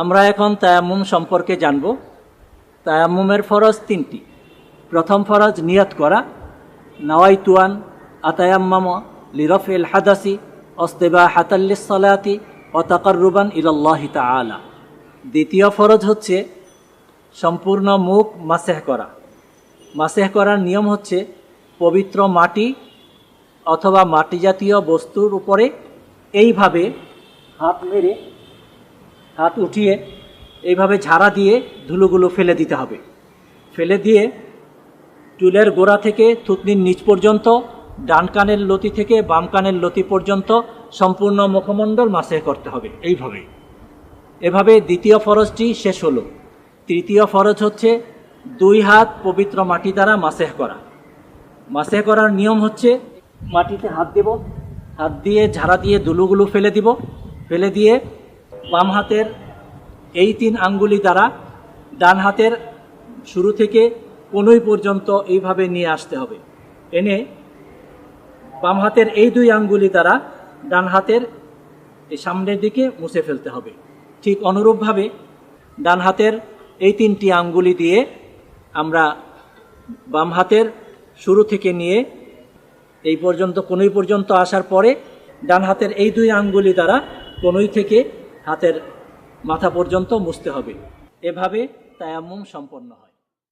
আমরা এখন তায়াম্মুম সম্পর্কে জানব। তায়ামুমের ফরজ তিনটি। প্রথম ফরজ নিয়ত করা, নওয়াইতুয়ান, আতায়াম্মাম লিরফ এল হাদাসি অস্তেবা হাতাল্লিস সালাতি ও তাকাররুবান ইলাল্লাহি তাআলা। দ্বিতীয় ফরজ হচ্ছে সম্পূর্ণ মুখ মাসেহ করা। মাসেহ করার নিয়ম হচ্ছে পবিত্র মাটি অথবা মাটি জাতীয় বস্তুর উপরে এইভাবে হাত মেরে হাত উঠিয়ে এইভাবে ঝাড়া দিয়ে ধুলোগুলো ফেলে দিতে হবে। ফেলে দিয়ে চুলের গোড়া থেকে থুতনির নিচ পর্যন্ত, ডান কানের লতি থেকে বাম কানের লতি পর্যন্ত সম্পূর্ণ মুখমণ্ডল মাসে করতে হবে এইভাবে এভাবে দ্বিতীয় ফরজটি শেষ হলো। তৃতীয় ফরজ হচ্ছে দুই হাত পবিত্র মাটি দ্বারা মাসেহ করা। মাসেহ করার নিয়ম হচ্ছে মাটিতে হাত দেব, হাত দিয়ে ঝাড়া দিয়ে দুলুগুলো ফেলে দিব। ফেলে দিয়ে বাম হাতের এই তিন আঙ্গুলি দ্বারা ডান হাতের শুরু থেকে কনুই পর্যন্ত এইভাবে নিয়ে আসতে হবে। এনে বাম হাতের এই দুই আঙ্গুলি দ্বারা ডান হাতের এই সামনের দিকে মুছে ফেলতে হবে। ঠিক অনুরূপভাবে ডান হাতের এই তিনটি আঙ্গুলি দিয়ে আমরা বাম হাতের শুরু থেকে নিয়ে এই পর্যন্ত, কনুই পর্যন্ত আসার পরে ডান হাতের এই দুই আঙ্গুলি দ্বারা কনুই থেকে হাতের মাথা পর্যন্ত মুছতে হবে। এভাবে তায়াম্মুম সম্পন্ন হয়।